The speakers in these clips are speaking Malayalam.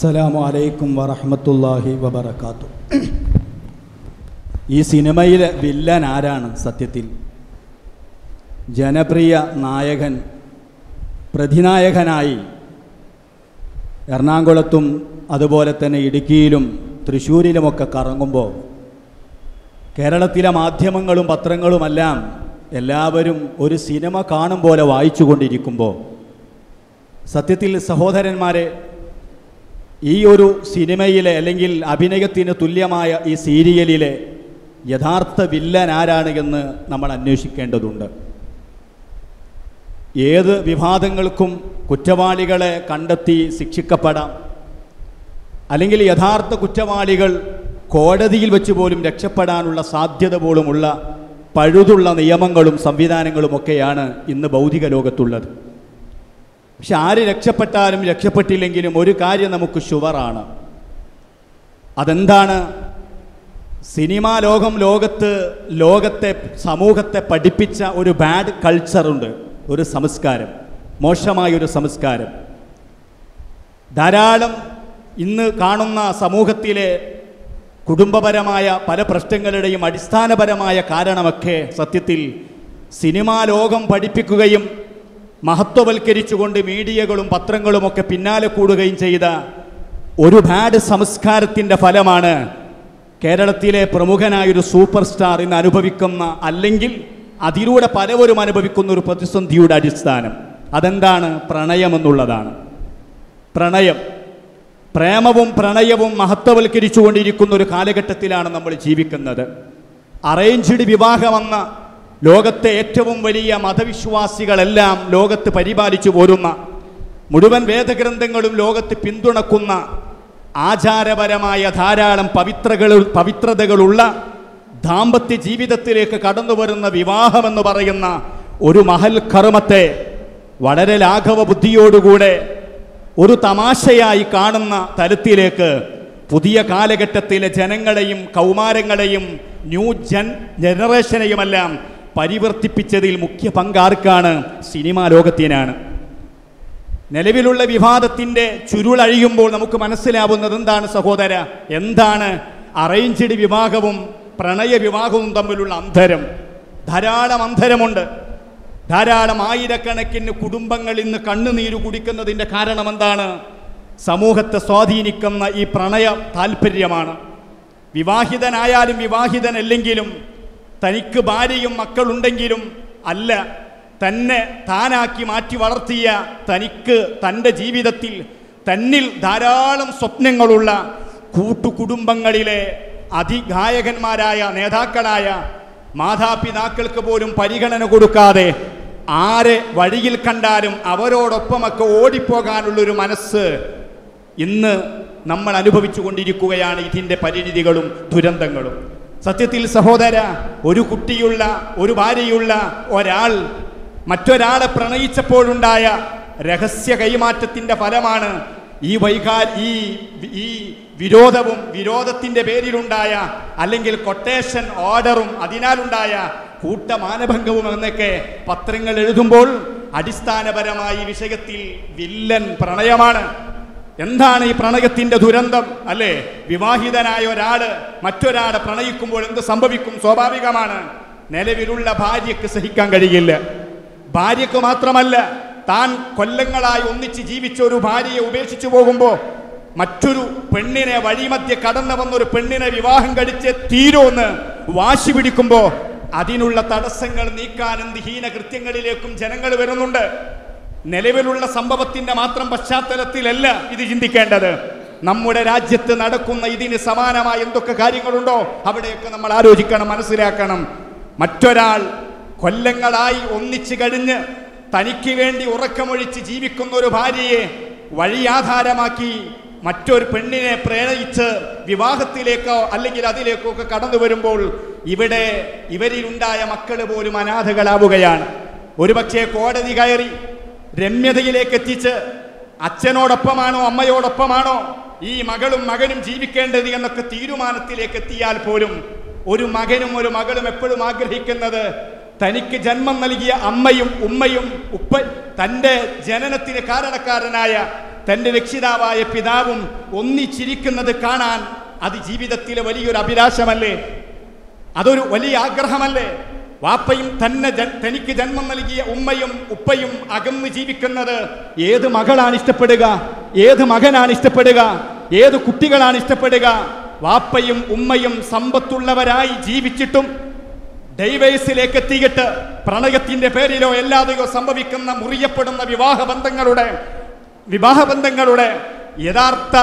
അസ്സലാമു അലൈക്കും വറഹ്മത്തുള്ളാഹി വബറകാത്തു. ഈ സിനിമയിലെ വില്ലൻ ആരാണ് സത്യത്തിൽ? ജനപ്രിയ നായകൻ പ്രതിനായകനായി എറണാകുളത്തും അതുപോലെ തന്നെ ഇടുക്കിയിലും തൃശ്ശൂരിലുമൊക്കെ കറങ്ങുമ്പോൾ കേരളത്തിലെ മാധ്യമങ്ങളും പത്രങ്ങളുമെല്ലാം എല്ലാവരും ഒരു സിനിമ കാണും പോലെ വായിച്ചു കൊണ്ടിരിക്കുമ്പോൾ സത്യത്തിൽ സഹോദരന്മാരെ ഈ ഒരു സിനിമയിലെ അല്ലെങ്കിൽ അഭിനയത്തിന് തുല്യമായ ഈ സീരിയലിലെ യഥാർത്ഥ വില്ലൻ ആരാണ് എന്ന് നമ്മൾ അന്വേഷിക്കേണ്ടതുണ്ട്. ഏത് വിവാദങ്ങൾക്കും കുറ്റവാളികളെ കണ്ടെത്തി ശിക്ഷിക്കപ്പെടാം. അല്ലെങ്കിൽ യഥാർത്ഥ കുറ്റവാളികൾ കോടതിയിൽ വെച്ച് പോലും രക്ഷപ്പെടാനുള്ള സാധ്യത പോലുമുള്ള പഴുതുള്ള നിയമങ്ങളും സംവിധാനങ്ങളും ഒക്കെയാണ് ഇന്ന് ഭൗതിക ലോകത്തുള്ളത്. പക്ഷെ ആര് രക്ഷപ്പെട്ടാലും രക്ഷപ്പെട്ടില്ലെങ്കിലും ഒരു കാര്യം നമുക്ക് ഷുവറാണ്. അതെന്താണ്? സിനിമാ ലോകം ലോകത്ത് ലോകത്തെ സമൂഹത്തെ പഠിപ്പിച്ച ഒരു ബാഡ് കൾച്ചറുണ്ട് ഒരു സംസ്കാരം. മോശമായൊരു സംസ്കാരം. ധാരാളം ഇന്ന് കാണുന്ന സമൂഹത്തിലെ കുടുംബപരമായ പല പ്രശ്നങ്ങളുടെയും അടിസ്ഥാനപരമായ കാരണമൊക്കെ സത്യത്തിൽ സിനിമാ ലോകം പഠിപ്പിക്കുകയും മഹത്വവൽക്കരിച്ചുകൊണ്ട് മീഡിയകളും പത്രങ്ങളും ഒക്കെ പിന്നാലെ കൂടുകയും ചെയ്ത ഒരു ബാഡ് സംസ്കാരത്തിന്റെ ഫലമാണ് കേരളത്തിലെ പ്രമുഖനായൊരു സൂപ്പർ സ്റ്റാർ ഇന്ന് അനുഭവിക്കുന്ന അല്ലെങ്കിൽ അതിലൂടെ പലവരും അനുഭവിക്കുന്ന ഒരു പ്രതിസന്ധിയുടെ അടിസ്ഥാനം. അതെന്താണ്? പ്രണയമെന്നുള്ളതാണ് പ്രണയം. പ്രേമവും പ്രണയവും മഹത്വവൽക്കരിച്ചുകൊണ്ടിരിക്കുന്ന ഒരു കാലഘട്ടത്തിലാണ് നമ്മൾ ജീവിക്കുന്നത്. അറേഞ്ച്ഡ് വിവാഹമെന്ന ലോകത്തെ ഏറ്റവും വലിയ മതവിശ്വാസികളെല്ലാം ലോകത്ത് പരിപാലിച്ചു പോരുന്ന മുഴുവൻ വേദഗ്രന്ഥങ്ങളും ലോകത്ത് പിന്തുണക്കുന്ന ആചാരപരമായ ധാരാളം പവിത്രകൾ പവിത്രതകളുള്ള ദാമ്പത്യ ജീവിതത്തിലേക്ക് കടന്നു വരുന്ന വിവാഹമെന്ന് പറയുന്ന ഒരു മഹൽ കർമ്മത്തെ വളരെ ലാഘവ ബുദ്ധിയോടുകൂടെ ഒരു തമാശയായി കാണുന്ന തലത്തിലേക്ക് പുതിയ കാലഘട്ടത്തിലെ ജനങ്ങളെയും കൗമാരങ്ങളെയും ന്യൂ ജൻ ജനറേഷനെയുമെല്ലാം പരിവർത്തിപ്പിച്ചതിൽ മുഖ്യ പങ്കാർക്കാണ് സിനിമാ ലോകത്തിനാണ്. നിലവിലുള്ള വിവാദത്തിന്റെ ചുരുളഴിയുമ്പോൾ നമുക്ക് മനസ്സിലാവുന്നത് എന്താണ് സഹോദര? എന്താണ് അറേഞ്ച്ഡ് വിവാഹവും പ്രണയ വിവാഹവും തമ്മിലുള്ള അന്തരം ധാരാളം അന്തരമുണ്ട് ധാരാളം ആയിരക്കണക്കിന് കുടുംബങ്ങൾ ഇന്ന് കണ്ണുനീര് കുടിക്കുന്നതിന്റെ കാരണം എന്താണ്? സമൂഹത്തെ സ്വാധീനിക്കുന്ന ഈ പ്രണയ താല്പര്യമാണ് വിവാഹിതനായാലും വിവാഹിതനല്ലെങ്കിലും തനിക്ക് ഭാര്യയും മക്കളുണ്ടെങ്കിലും അല്ല തന്നെ താനാക്കി മാറ്റി വളർത്തിയ തനിക്ക് തന്റെ ജീവിതത്തിൽ തന്നിൽ ധാരാളം സ്വപ്നങ്ങളുള്ള കൂട്ടുകുടുംബങ്ങളിലെ അതിഗായകന്മാരായ നേതാക്കളായ മാതാപിതാക്കൾക്ക് പോലും പരിഗണന കൊടുക്കാതെ ആരെ വഴിയിൽ കണ്ടാലും അവരോടൊപ്പമൊക്കെ ഓടിപ്പോകാനുള്ളൊരു മനസ്സ് ഇന്ന് നമ്മൾ അനുഭവിച്ചു കൊണ്ടിരിക്കുകയാണ് ഇതിന്റെ പരിണിതികളും ദുരന്തങ്ങളും. സത്യത്തിൽ സഹോദര ഒരു കുട്ടിയുള്ള ഒരു ഭാര്യയുള്ള ഒരാൾ മറ്റൊരാളെ പ്രണയിച്ചപ്പോഴുണ്ടായ രഹസ്യ കൈമാറ്റത്തിന്റെ ഫലമാണ് ഈ വൈകാ ഈ ഈ വിരോധവും വിരോധത്തിന്റെ പേരിലുണ്ടായ അല്ലെങ്കിൽ കൊട്ടേഷൻ ഓർഡറും അതിനാലുണ്ടായ കൂട്ടമാനഭംഗവും എന്നൊക്കെ പത്രങ്ങൾ എഴുതുമ്പോൾ അടിസ്ഥാനപരമായി വിഷയത്തിൽ വില്ലൻ പ്രണയമാണ്. എന്താണ് ഈ പ്രണയത്തിന്റെ ദുരന്തം? അല്ലേ? വിവാഹിതനായ ഒരാൾ മറ്റൊരാളെ പ്രണയിക്കുമ്പോൾ എന്ത് സംഭവിക്കും? സ്വാഭാവികമാണ്. നിലവിലുള്ള ഭാര്യക്ക് സഹിക്കാൻ കഴിയില്ല. ഭാര്യക്ക് മാത്രമല്ല താൻ കൊല്ലങ്ങളായി ഒന്നിച്ച് ജീവിച്ച ഒരു ഭാര്യയെ ഉപേക്ഷിച്ചു പോകുമ്പോൾ മറ്റൊരു പെണ്ണിനെ വഴിമധ്യ കടന്നു വന്നൊരു പെണ്ണിനെ വിവാഹം കഴിച്ച് തീരുമെന്ന് വാശി പിടിക്കുമ്പോൾ അതിനുള്ള തടസ്സങ്ങൾ നീക്കാൻ എന്ത് ഹീനകൃത്യങ്ങളിലേക്കും ജനങ്ങൾ വരുന്നുണ്ട്. നിലവിലുള്ള സംഭവത്തിന്റെ മാത്രം പശ്ചാത്തലത്തിലല്ല ഇത് ചിന്തിക്കേണ്ടത്. നമ്മുടെ രാജ്യത്ത് നടക്കുന്ന ഇതിന് സമാനമായ എന്തൊക്കെ കാര്യങ്ങളുണ്ടോ അവിടെയൊക്കെ നമ്മൾ ആലോചിക്കണം മനസ്സിലാക്കണം. മറ്റൊരാൾ കൊല്ലങ്ങളായി ഒന്നിച്ചു കഴിഞ്ഞ് തനിക്ക് വേണ്ടി ഉറക്കമൊഴിച്ച് ജീവിക്കുന്ന ഒരു ഭാര്യയെ വഴിയാധാരമാക്കി മറ്റൊരു പെണ്ണിനെ പ്രേരിച്ച് വിവാഹത്തിലേക്കോ അല്ലെങ്കിൽ അതിലേക്കോ ഒക്കെ കടന്നു വരുമ്പോൾ ഇവിടെ ഇവരിലുണ്ടായ മക്കൾ പോലും അനാഥകളാവുകയാണ്. ഒരുപക്ഷെ കോടതി കയറി രമ്യതയിലേക്ക് എത്തിച്ച് അച്ഛനോടൊപ്പമാണോ അമ്മയോടൊപ്പമാണോ ഈ മകളും മകനും ജീവിക്കേണ്ടത് എന്നൊക്കെ തീരുമാനത്തിലേക്ക് എത്തിയാൽ പോലും ഒരു മകനും ഒരു മകളും എപ്പോഴും ആഗ്രഹിക്കുന്നത് തനിക്ക് ജന്മം നൽകിയ അമ്മയും ഉമ്മയും ഉപ്പ തന്റെ ജനനത്തിന് കാരണക്കാരനായ തന്റെ രക്ഷിതാവായ പിതാവും ഒന്നിച്ചിരിക്കുന്നത് കാണാൻ അത് ജീവിതത്തിലെ വലിയൊരു അഭിലാഷമല്ലേ? അതൊരു വലിയ ആഗ്രഹമല്ലേ? വാപ്പയും തന്നെ തനിക്ക് ജന്മം നൽകിയ ഉമ്മയും ഉപ്പയും അകന്ന് ജീവിക്കുന്നത് ഏത് മകളാണ് ഇഷ്ടപ്പെടുക? ഏത് മകനാണ് ഇഷ്ടപ്പെടുക? ഏത് കുട്ടികളാണ് ഇഷ്ടപ്പെടുക? വാപ്പയും ഉമ്മയും സമ്പത്തുള്ളവരായി ജീവിച്ചിട്ടും ഡൈവേഴ്സിലേക്ക് എത്തിയിട്ട് പ്രണയത്തിന്റെ പേരിലോ എല്ലാതെയോ സംഭവിക്കുന്ന മുറിയപ്പെടുന്ന വിവാഹബന്ധങ്ങളുടെ വിവാഹബന്ധങ്ങളുടെ വിവാഹ ബന്ധങ്ങളുടെ യഥാർത്ഥ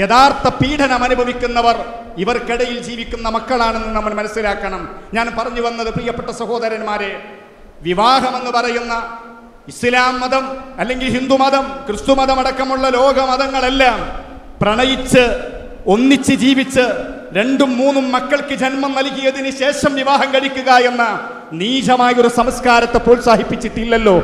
യഥാർത്ഥ പീഡനം അനുഭവിക്കുന്നവർ ഇവർക്കിടയിൽ ജീവിക്കുന്ന മക്കളാണെന്ന് നമ്മൾ മനസ്സിലാക്കണം. ഞാൻ പറഞ്ഞു വന്നത് പ്രിയപ്പെട്ട സഹോദരന്മാരെ വിവാഹമെന്ന് പറയുന്ന ഇസ്ലാം മതം അല്ലെങ്കിൽ ഹിന്ദു മതം ക്രിസ്തു മതം അടക്കമുള്ള ലോക മതങ്ങളെല്ലാം പ്രണയിച്ച് ഒന്നിച്ച് ജീവിച്ച് രണ്ടും മൂന്നും മക്കൾക്ക് ജന്മം നൽകിയതിന് ശേഷം വിവാഹം കഴിക്കുക എന്ന നീചമായ ഒരു സംസ്കാരത്തെ പ്രോത്സാഹിപ്പിച്ചിട്ടില്ലല്ലോ.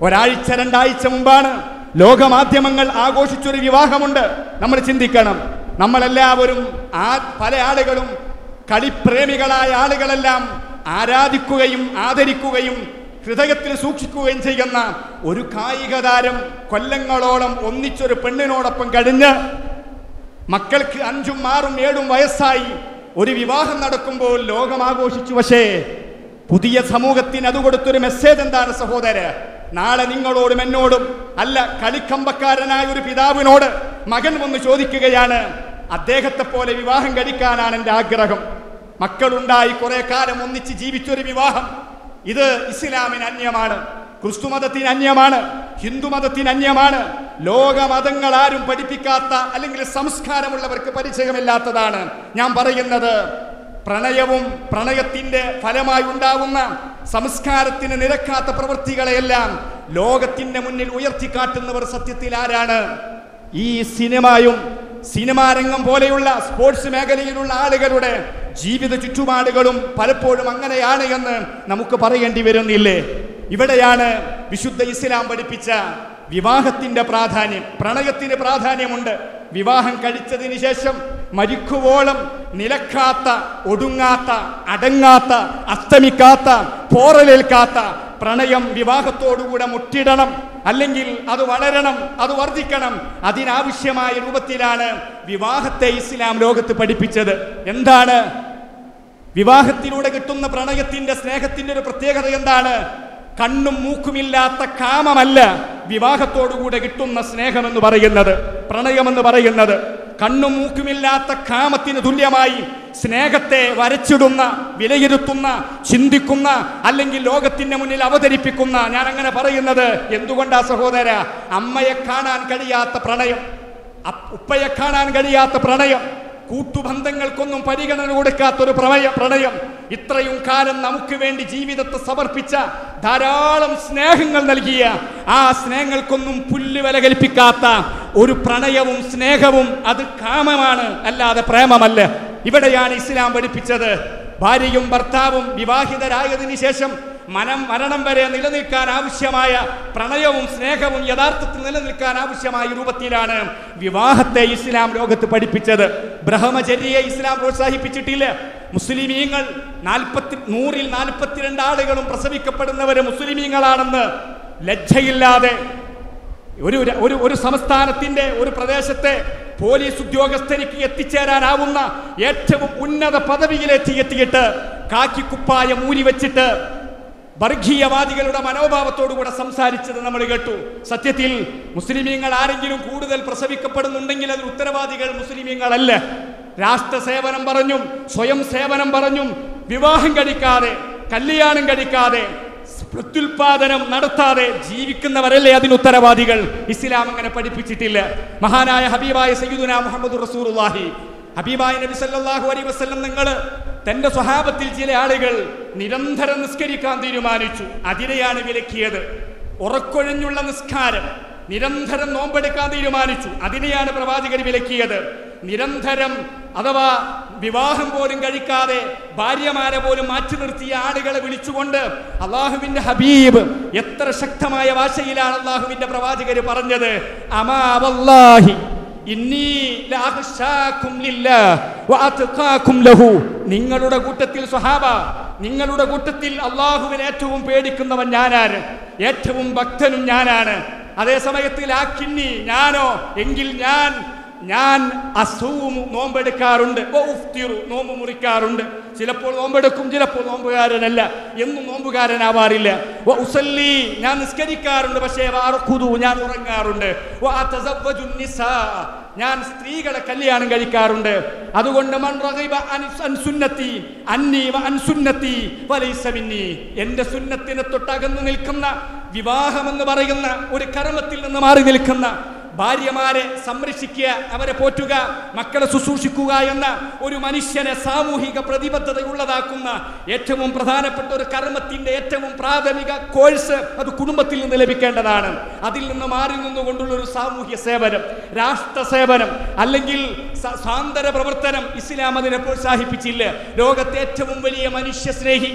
ഒരാഴ്ച രണ്ടാഴ്ച മുമ്പാണ് ലോകമാധ്യമങ്ങൾ ആഘോഷിച്ചൊരു വിവാഹമുണ്ട്. നമ്മൾ ചിന്തിക്കണം. നമ്മളെല്ലാവരും ആ പല ആളുകളും കളിപ്രേമികളായ ആളുകളെല്ലാം ആരാധിക്കുകയും ആദരിക്കുകയും ഹൃദയത്തിൽ സൂക്ഷിക്കുകയും ചെയ്യുന്ന ഒരു കായിക താരം കൊല്ലങ്ങളോളം ഒന്നിച്ചൊരു പെണ്ണിനോടൊപ്പം കഴിഞ്ഞ് മക്കൾക്ക് അഞ്ചും ആറും ഏഴും വയസ്സായി ഒരു വിവാഹം നടക്കുമ്പോൾ ലോകം ആഘോഷിച്ചു പക്ഷേ പുതിയ സമൂഹത്തിന് അത് കൊടുത്തൊരു മെസ്സേജ് എന്താണ് സഹോദര? നാളെ നിങ്ങളോടും എന്നോടും അല്ല കളിക്കമ്പക്കാരനായ ഒരു പിതാവിനോട് മകൻ വന്ന് ചോദിക്കുകയാണ്. അദ്ദേഹത്തെ പോലെ വിവാഹം കഴിക്കാനാണ് എന്റെ ആഗ്രഹം. മക്കളുണ്ടായി കുറെ കാലം ഒന്നിച്ച് ജീവിച്ചൊരു വിവാഹം. ഇത് ഇസ്ലാമിന് അന്യമാണ്. ക്രിസ്തുമതത്തിന് അന്യമാണ്. ഹിന്ദുമതത്തിന് അന്യമാണ്. ലോകമതങ്ങൾ ആരും പഠിപ്പിക്കാത്ത അല്ലെങ്കിൽ സംസ്കാരമുള്ളവർക്ക് പരിചയമില്ലാത്തതാണ്. ഞാൻ പറയുന്നത് പ്രണയവും പ്രണയത്തിന്റെ ഫലമായി ഉണ്ടാവുന്ന സംസ്കാരത്തിന് നിരക്കാത്ത പ്രവൃത്തികളെയെല്ലാം ലോകത്തിന്റെ മുന്നിൽ ഉയർത്തിക്കാട്ടുന്നവർ സത്യത്തിൽ ആരാണ്? ഈ സിനിമയും സിനിമാ രംഗം പോലെയുള്ള സ്പോർട്സ് മേഖലയിലുള്ള ആളുകളുടെ ജീവിത ചുറ്റുപാടുകളും പലപ്പോഴും അങ്ങനെയാണ് എന്ന് നമുക്ക് പറയേണ്ടി വരുന്നില്ലേ? ഇവിടെയാണ് വിശുദ്ധ ഇസ്ലാം പഠിപ്പിച്ച വിവാഹത്തിന്റെ പ്രാധാന്യം പ്രണയത്തിന് പ്രാധാന്യമുണ്ട്. വിവാഹം കഴിച്ചതിന് ശേഷം മരിക്കുവോളം നിലക്കാത്ത ഒടുങ്ങാത്ത അടങ്ങാത്ത അസ്തമിക്കാത്ത പോറലേൽക്കാത്ത പ്രണയം വിവാഹത്തോടുകൂടെ മുട്ടിടണം. അല്ലെങ്കിൽ അത് വളരണം അത് വർദ്ധിക്കണം. അതിനാവശ്യമായ രൂപത്തിലാണ് വിവാഹത്തെ ഇസ്ലാം ലോകത്ത് പഠിപ്പിച്ചത്. എന്താണ്? വിവാഹത്തിലൂടെ കിട്ടുന്ന പ്രണയത്തിന്റെ സ്നേഹത്തിന്റെ ഒരു പ്രത്യേകത എന്താണ്? കണ്ണും മൂക്കുമില്ലാത്ത കാമമല്ല വിവാഹത്തോടുകൂടെ കിട്ടുന്ന സ്നേഹമെന്ന് പറയുന്നത് പ്രണയമെന്ന് പറയുന്നത്. കണ്ണും മൂക്കുമില്ലാത്ത കാമത്തിന് തുല്യമായി സ്നേഹത്തെ വരച്ചിടുന്ന വിലയിരുത്തുന്ന ചിന്തിക്കുന്ന അല്ലെങ്കിൽ ലോകത്തിന്റെ മുന്നിൽ അവതരിപ്പിക്കുന്ന ഞാൻ അങ്ങനെ പറയുന്നത് എന്തുകൊണ്ടാ സഹോദര? അമ്മയെ കാണാൻ കഴിയാത്ത പ്രണയം ഉപ്പയെ കാണാൻ കഴിയാത്ത പ്രണയം കൂട്ടുബന്ധങ്ങൾക്കൊന്നും പരിഗണന കൊടുക്കാത്തൊരു പ്രമയ പ്രണയം. ഇത്രയും കാലം നമുക്ക് വേണ്ടി ജീവിതത്തെ സമർപ്പിച്ച ധാരാളം സ്നേഹങ്ങൾ നൽകിയ ആ സ്നേഹങ്ങൾക്കൊന്നും പുല്ല് വില കൽപ്പിക്കാത്ത ഒരു പ്രണയവും സ്നേഹവും അത് കാമമാണ് അല്ലാതെ പ്രേമമല്ല. ഇവിടെയാണ് ഇസ്ലാം പഠിപ്പിച്ചത്. ഭാര്യയും ഭർത്താവും വിവാഹിതരായതിനു ശേഷം മനം മരണം വരെ നിലനിൽക്കാൻ ആവശ്യമായ പ്രണയവും സ്നേഹവും യഥാർത്ഥത്തിൽ നിലനിൽക്കാൻ ആവശ്യമായ രൂപത്തിലാണ് വിവാഹത്തെ ഇസ്ലാം ലോകത്ത് പഠിപ്പിച്ചത്. ബ്രഹ്മചര്യയെ ഇസ്ലാം പ്രോത്സാഹിപ്പിച്ചിട്ടില്ല. മുസ്ലിമീങ്ങൾ നാൽപ്പത്തി നൂറിൽ നാൽപ്പത്തിരണ്ട് ആളുകളും പ്രസവിക്കപ്പെടുന്നവര് മുസ്ലിമീങ്ങളാണെന്ന് ലജ്ജയില്ലാതെ ഒരു ഒരു ഒരു സംസ്ഥാനത്തിന്റെ ഒരു പ്രദേശത്തെ പോലീസ് ഉദ്യോഗസ്ഥനിക്ക് എത്തിച്ചേരാനാവുന്ന ഏറ്റവും ഉന്നത പദവിയിലെത്തി എത്തിയിട്ട് കാക്കിക്കുപ്പായ മൂരി വെച്ചിട്ട് വർഗീയവാദികളുടെ മനോഭാവത്തോടുകൂടെ സംസാരിച്ചത് നമ്മൾ കേട്ടു. സത്യത്തിൽ മുസ്ലിമീങ്ങൾ ആരെങ്കിലും കൂടുതൽ പ്രസവിക്കപ്പെടുന്നുണ്ടെങ്കിൽ അതിൽ ഉത്തരവാദികൾ മുസ്ലിമീങ്ങളല്ല. രാഷ്ട്ര സേവനം പറഞ്ഞും സ്വയം സേവനം പറഞ്ഞും വിവാഹം കഴിക്കാതെ കല്യാണം കഴിക്കാതെ പ്രത്യുൽപാദനം നടത്താതെ ജീവിക്കുന്നവരല്ലേ അതിന് ഉത്തരവാദികൾ? ഇസ്ലാം അങ്ങനെ പഠിപ്പിച്ചിട്ടില്ല. മഹാനായ ഹബീബായ സയ്യിദുന മുഹമ്മദ് റസൂലുള്ളാഹി. ഹബീബായ നബി സല്ലല്ലാഹു അലൈഹി വസല്ലം നിങ്ങൾ തന്റെ സ്വഹാബത്തിൽ ചില ആളുകൾ നിരന്തരം നിസ്കരിക്കാൻ തീരുമാനിച്ചു. അതിനെയാണ് വിലക്കിയത്. ഉറക്കൊഴിഞ്ഞുള്ള നിസ്കാരം. നിരന്തരം നോമ്പെടുക്കാൻ തീരുമാനിച്ചു. അതിനെയാണ് പ്രവാചകർ വിലക്കിയത്. നിരന്തരം അഥവാ വിവാഹം പോലും കഴിക്കാതെ ഭാര്യമാരെ പോലും മാറ്റി നിർത്തിയ ആളുകളെ വിളിച്ചുകൊണ്ട് അള്ളാഹുവിന്റെ ഹബീബ് എത്ര ശക്തമായ ഭാഷയിലാണ് അള്ളാഹുവിന്റെ പ്രവാചകർ പറഞ്ഞത്? അമാ വല്ലാഹി ഇന്നീ ലാഖ്ശാക്കും ലില്ലാഹ് വഅത്ഖാക്കും ലഹു. നിങ്ങളുടെ കൂട്ടത്തിൽ സ്വഹാബ നിങ്ങളുടെ കൂട്ടത്തിൽ അള്ളാഹുവിന് ഏറ്റവും പേടിക്കുന്നവൻ ഞാനാണ്. ഏറ്റവും ഭക്തനും ഞാനാണ്. അതേ സമയത്ത് ലാക്കിന്നി ഞാനോ? എങ്കിൽ ഞാൻ ഞാൻ അസൂമു നോമ്പെടുക്കാറുണ്ട്. നോമ്പ് മുറിക്കാറുണ്ട്. ചിലപ്പോൾ നോമ്പെടുക്കും ചിലപ്പോൾ നോമ്പുകാരനല്ല. എന്നും നോമ്പുകാരനാവാറില്ല. ഉസല്ലി ഞാൻ നിസ്കരിക്കാറുണ്ട് പക്ഷേ ഞാൻ ഉറങ്ങാറുണ്ട്. ഞാൻ സ്ത്രീകളെ കല്യാണം കഴിക്കാറുണ്ട്. അതുകൊണ്ട് എന്റെ സുന്നത്തിനെ തൊട്ടകന്നു നിൽക്കുന്ന വിവാഹമെന്ന് പറയുന്ന ഒരു കർമ്മത്തിൽ നിന്ന് മാറി നിൽക്കുന്ന ഭാര്യമാരെ സംരക്ഷിക്കുക അവരെ പോറ്റുക മക്കളെ ശുശ്രൂഷിക്കുക എന്ന ഒരു മനുഷ്യനെ സാമൂഹിക പ്രതിബദ്ധതയുള്ളതാക്കുന്ന ഏറ്റവും പ്രധാനപ്പെട്ട ഒരു കർമ്മത്തിന്റെ ഏറ്റവും പ്രാഥമിക കോഴ്സ് അത് കുടുംബത്തിൽ നിന്ന് ലഭിക്കേണ്ടതാണ്. അതിൽ നിന്ന് മാറി നിന്നുകൊണ്ടുള്ള ഒരു സാമൂഹ്യ സേവനം രാഷ്ട്ര സേവനം അല്ലെങ്കിൽ സാന്തര പ്രവർത്തനം ഇസ്ലാം അതിനെ പ്രോത്സാഹിപ്പിച്ചില്ല. ലോകത്തെ ഏറ്റവും വലിയ മനുഷ്യ സ്നേഹി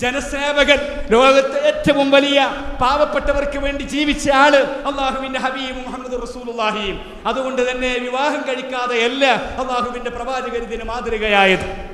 ജനസേവകൻ ലോകത്തെ ഏറ്റവും വലിയ പാവപ്പെട്ടവർക്ക് വേണ്ടി ജീവിച്ച ആൾ അള്ളാഹുവിന്റെ ഹബീബ് മുഹമ്മദ് റസൂലുള്ളാഹിയും അതുകൊണ്ട് തന്നെ വിവാഹം കഴിക്കാതെ അല്ല അള്ളാഹുവിന്റെ പ്രവാചകർ ഇതിന് മാതൃകയായത്.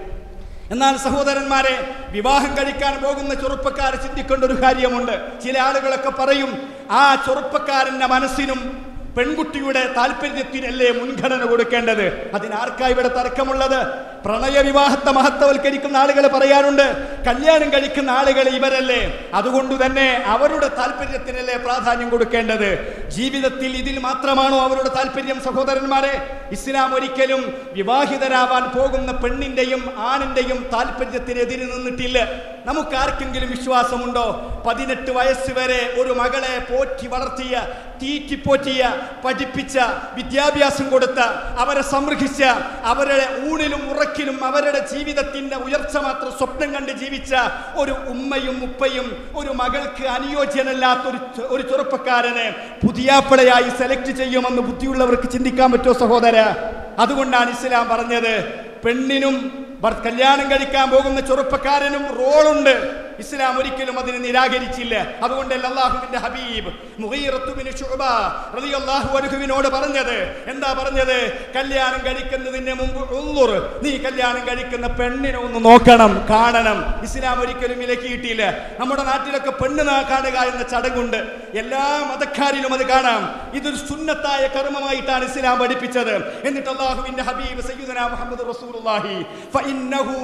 എന്നാൽ സഹോദരന്മാരെ വിവാഹം കഴിക്കാൻ പോകുന്ന ചെറുപ്പക്കാർ ചിന്തിക്കേണ്ട ഒരു കാര്യമുണ്ട്. ചില ആളുകളൊക്കെ പറയും ആ ചെറുപ്പക്കാരന്റെ മനസ്സിനും പെൺകുട്ടിയുടെ താല്പര്യത്തിനല്ലേ മുൻഗണന കൊടുക്കേണ്ടത്? അതിനാർക്കാ ഇവിടെ തർക്കമുള്ളത്? പ്രണയ വിവാഹത്തെ മഹത്വവൽക്കരിക്കുന്ന ആളുകൾ പറയാനുണ്ട് കല്യാണം കഴിക്കുന്ന ആളുകൾ ഇവരല്ലേ? അതുകൊണ്ട് തന്നെ അവരുടെ താല്പര്യത്തിനല്ലേ പ്രാധാന്യം കൊടുക്കേണ്ടത്? ജീവിതത്തിൽ ഇതിൽ മാത്രമാണോ അവരുടെ താല്പര്യം സഹോദരന്മാരെ? ഇസ്ലാം ഒരിക്കലും വിവാഹിതരാവാൻ പോകുന്ന പെണ്ണിന്റെയും ആണിന്റെയും താല്പര്യത്തിനെതിരെ നിന്നിട്ടില്ല. നമുക്ക് ആർക്കെങ്കിലും വിശ്വാസമുണ്ടോ? പതിനെട്ട് വയസ്സ് വരെ ഒരു മകളെ പോറ്റി വളർത്തിയ തീറ്റിപ്പോറ്റിയ പഠിപ്പിച്ച വിദ്യാഭ്യാസം കൊടുത്ത അവരെ സംരക്ഷിച്ച അവരുടെ ഊണിലും ഉറക്കിലും അവരുടെ ജീവിതത്തിന്റെ ഉയർച്ച മാത്രം സ്വപ്നം കണ്ട് ജീവിച്ച ഒരു ഉമ്മയും ഉപ്പയും ഒരു മകൾക്ക് അനുയോജ്യനല്ലാത്ത ഒരു ചെറുപ്പക്കാരനെ പുതിയാപ്പിളയായി സെലക്ട് ചെയ്യുമെന്ന് ബുദ്ധിയുള്ളവർക്ക് ചിന്തിക്കാൻ പറ്റുമോ സഹോദര? അതുകൊണ്ടാണ് ഇസ്ലാം പറഞ്ഞത് പെണ്ണിനും കല്യാണം കഴിക്കാൻ പോകുന്ന ചെറുപ്പക്കാരനും റോളുണ്ട് ഇസ്ലാം ഒരിക്കലും അതിനെ നിരാകരിച്ചില്ല. അതുകൊണ്ട് അള്ളാഹുവിന്റെ ഹബീബ് അൻഹുവിനോട് പറഞ്ഞത്. എന്താ പറഞ്ഞത്? കല്യാണം കഴിക്കുന്നതിന് മുമ്പ് നീ കല്യാണം കഴിക്കുന്ന പെണ്ണിനെ ഒന്ന് നോക്കണം കാണണം. ഇസ്ലാം ഒരിക്കലും വിലക്കിയിട്ടില്ല. നമ്മുടെ നാട്ടിലൊക്കെ പെണ്ണ് കാണുക എന്ന ചടങ്ങുണ്ട്. എല്ലാ മതക്കാരിലും അത് കാണാം. ഇതൊരു സുന്നത്തായ കർമ്മമായിട്ടാണ് ഇസ്ലാം പഠിപ്പിച്ചത്. എന്നിട്ട് അള്ളാഹുവിന്റെ ഹബീബ് സയ്യുദന മുഹമ്മദ് റസൂലുള്ളാഹി ഫഇന്നഹു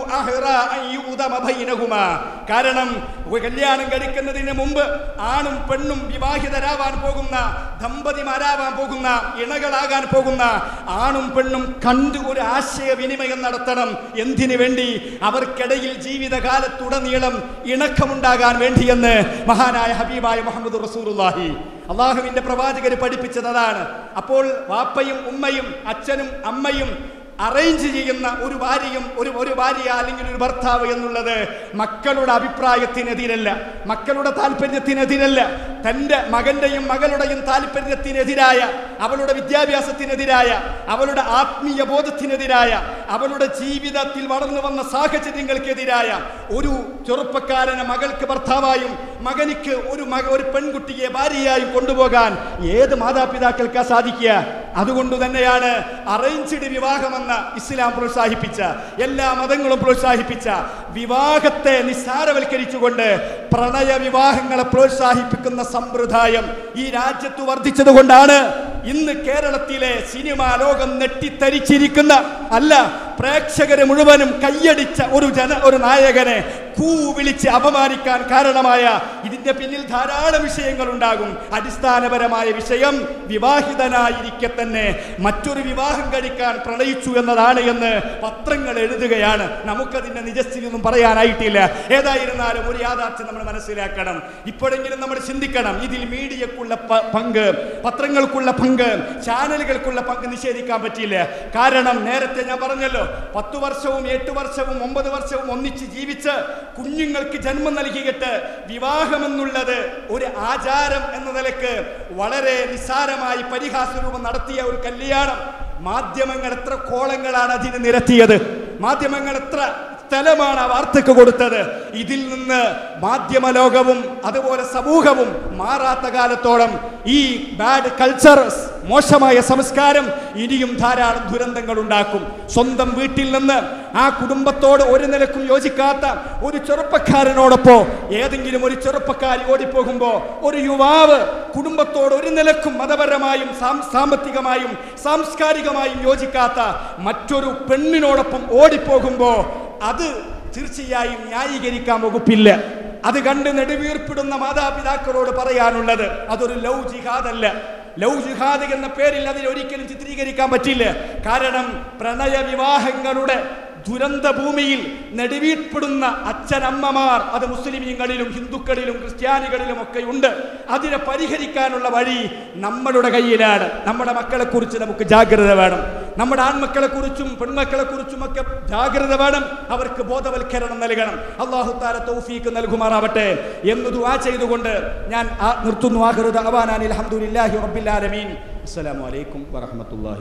ബൈനഹുമാ. കാരണം ഒരു കല്യാണം കഴിക്കുന്നതിന് മുമ്പ് ആണും പെണ്ണും വിവാഹിതരാവാൻ പോകുന്ന ദമ്പതിമാരാവാൻ പോകുന്ന ഇണകളാകാൻ പോകുന്ന ആണും പെണ്ണും കണ്ടു ഒരു ആശയവിനിമയം നടത്തണം. എന്തിനു വേണ്ടി? അവർക്കിടയിൽ ജീവിതകാലത്തുടനീളം ഇണക്കമുണ്ടാകാൻ വേണ്ടിയെന്ന് മഹാനായ ഹബീബായ മുഹമ്മദ് റസൂലുള്ളാഹി. അള്ളാഹുവിന്റെ പ്രവാചകർ പഠിപ്പിച്ചത് അതാണ്. അപ്പോൾ വാപ്പയും ഉമ്മയും അച്ഛനും അമ്മയും അറേഞ്ച് ചെയ്യുന്ന ഒരു ഭാര്യയും ഒരു ഒരു ഭാര്യ അല്ലെങ്കിൽ ഒരു ഭർത്താവ് എന്നുള്ളത് മക്കളുടെ അഭിപ്രായത്തിനെതിരല്ല. മക്കളുടെ താല്പര്യത്തിനെതിരല്ല. തന്റെ മകന്റെയും മകളുടെയും താല്പര്യത്തിനെതിരായ അവളുടെ വിദ്യാഭ്യാസത്തിനെതിരായ അവളുടെ ആത്മീയ ബോധത്തിനെതിരായ അവളുടെ ജീവിതത്തിൽ വളർന്നു വന്ന സാഹചര്യങ്ങൾക്കെതിരായ ഒരു ചെറുപ്പക്കാരനെ മകൾക്ക് ഭർത്താവായും മകനിക്ക് ഒരു മക ഒരു പെൺകുട്ടിയെ ഭാര്യയായും കൊണ്ടുപോകാൻ ഏത് മാതാപിതാക്കൾക്കാ സാധിക്കുക? അതുകൊണ്ട് തന്നെയാണ് അറേഞ്ച്ഡ് വിവാഹമെന്ന ഇസ്ലാം പ്രോത്സാഹിപ്പിച്ച എല്ലാ മതങ്ങളും പ്രോത്സാഹിപ്പിച്ച വിവാഹത്തെ നിസ്സാരവൽക്കരിച്ചുകൊണ്ട് പ്രണയ വിവാഹങ്ങളെ പ്രോത്സാഹിപ്പിക്കുന്ന സമ്പ്രദായം ഈ രാജ്യത്ത് വർദ്ധിച്ചത് കൊണ്ടാണ് ഇന്ന് കേരളത്തിലെ സിനിമാ ലോകം നെട്ടിത്തരിച്ചിരിക്കുന്ന അല്ല പ്രേക്ഷകരെ മുഴുവനും കയ്യടിച്ച ഒരു ജന ഒരു നായകനെ കൂ വിളിച്ച് അപമാനിക്കാൻ കാരണമായ ഇതിന്റെ പിന്നിൽ ധാരാളം വിഷയങ്ങൾ ഉണ്ടാകും. അടിസ്ഥാനപരമായ വിഷയം വിവാഹിതനായിരിക്കെ തന്നെ മറ്റൊരു വിവാഹം കഴിക്കാൻ പ്രണയിച്ചു എന്നതാണ് എന്ന് പത്രങ്ങൾ എഴുതുകയാണ്. നമുക്കതിന്റെ നിജസ്ഥിതിയൊന്നും പറയാനായിട്ടില്ല. ഏതായിരുന്നാലും ഒരു യാഥാർത്ഥ്യം നമ്മൾ മനസ്സിലാക്കണം. ഇപ്പോഴെങ്കിലും നമ്മൾ ചിന്തിക്കണം. ഇതിൽ മീഡിയക്കുള്ള പങ്ക് പത്രങ്ങൾക്കുള്ള പങ്ക് ചാനലുകൾക്കുള്ള പങ്ക് നിഷേധിക്കാൻ പറ്റില്ല കാരണം നേരത്തെ ഞാൻ പറഞ്ഞല്ലോ പത്തു വർഷവും എട്ട് വർഷവും ഒമ്പത് വർഷവും ഒന്നിച്ച് ജീവിച്ച് കുഞ്ഞുങ്ങൾക്ക് ജന്മം നൽകിയിട്ട് വിവാഹമെന്നുള്ളത് ഒരു ആചാരം എന്ന നിലയ്ക്ക് വളരെ നിസ്സാരമായി പരിഹാസരൂപം നടത്തിയ ഒരു കല്യാണം. മാധ്യമങ്ങൾ എത്ര കോളങ്ങളാണ് അതിന് നിരത്തിയത്? മാധ്യമങ്ങൾ എത്ര സ്ഥലമാണ് ആ വാർത്തക്ക് കൊടുത്തത്? ഇതിൽ നിന്ന് മാധ്യമ ലോകവും അതുപോലെ സമൂഹവും മാറാത്ത കാലത്തോളം ഈ ബാഡ് കൾച്ചർ മോശമായ സംസ്കാരം ഇനിയും ധാരാളം ദുരന്തങ്ങൾ ഉണ്ടാക്കും. സ്വന്തം വീട്ടിൽ നിന്ന് ആ കുടുംബത്തോട് ഒരു നിലക്കും യോജിക്കാത്ത ഒരു ചെറുപ്പക്കാരനോടൊപ്പോ ഏതെങ്കിലും ഒരു ചെറുപ്പക്കാരി ഓടിപ്പോകുമ്പോ ഒരു യുവാവ് കുടുംബത്തോട് ഒരു നിലക്കും മതപരമായും സാമ്പത്തികമായും സാംസ്കാരികമായും യോജിക്കാത്ത മറ്റൊരു പെണ്ണിനോടൊപ്പം ഓടിപ്പോകുമ്പോ അത് തീർച്ചയായും ന്യായീകരിക്കാൻ വകുപ്പില്ല. അത് കണ്ട് നെടുവീർപ്പിടുന്ന മാതാപിതാക്കളോട് പറയാനുള്ളത് അതൊരു ലവ് ജിഹാദല്ല. ലവ് ജിഹാദ് എന്ന പേരിൽ അതിൽ ഒരിക്കലും ചിത്രീകരിക്കാൻ പറ്റില്ല. കാരണം പ്രണയ വിവാഹങ്ങളുടെ ദുരന്ത ഭൂമിയിൽ നെടുവീർപ്പെടുന്ന അച്ഛനമ്മമാർ അത് മുസ്ലിമീങ്ങളിലും ഹിന്ദുക്കളിലും ക്രിസ്ത്യാനികളിലും ഒക്കെ ഉണ്ട് അതിനെ പരിഹരിക്കാനുള്ള വഴി നമ്മളുടെ കയ്യിലാണ്. നമ്മുടെ മക്കളെക്കുറിച്ച് നമുക്ക് ജാഗ്രത വേണം. നമ്മുടെ ആൺമക്കളെക്കുറിച്ചും കുറിച്ചും പെൺമക്കളെ കുറിച്ചും ഒക്കെ ജാഗ്രത വേണം. അവർക്ക് ബോധവൽക്കരണം നൽകണം. അള്ളാഹു താര തൗഫീക്ക് നൽകുമാറാവട്ടെ എന്ന് ദുആ ചെയ്തുകൊണ്ട് ഞാൻ നിർത്തുന്നു. ആഹൃദ അവാനാൻ അലഹമുല്ലാഹി റബ്ബിൽ ആലമീൻ. അസ്സലാമു അലൈക്കും വറഹ്മത്തുള്ളാഹി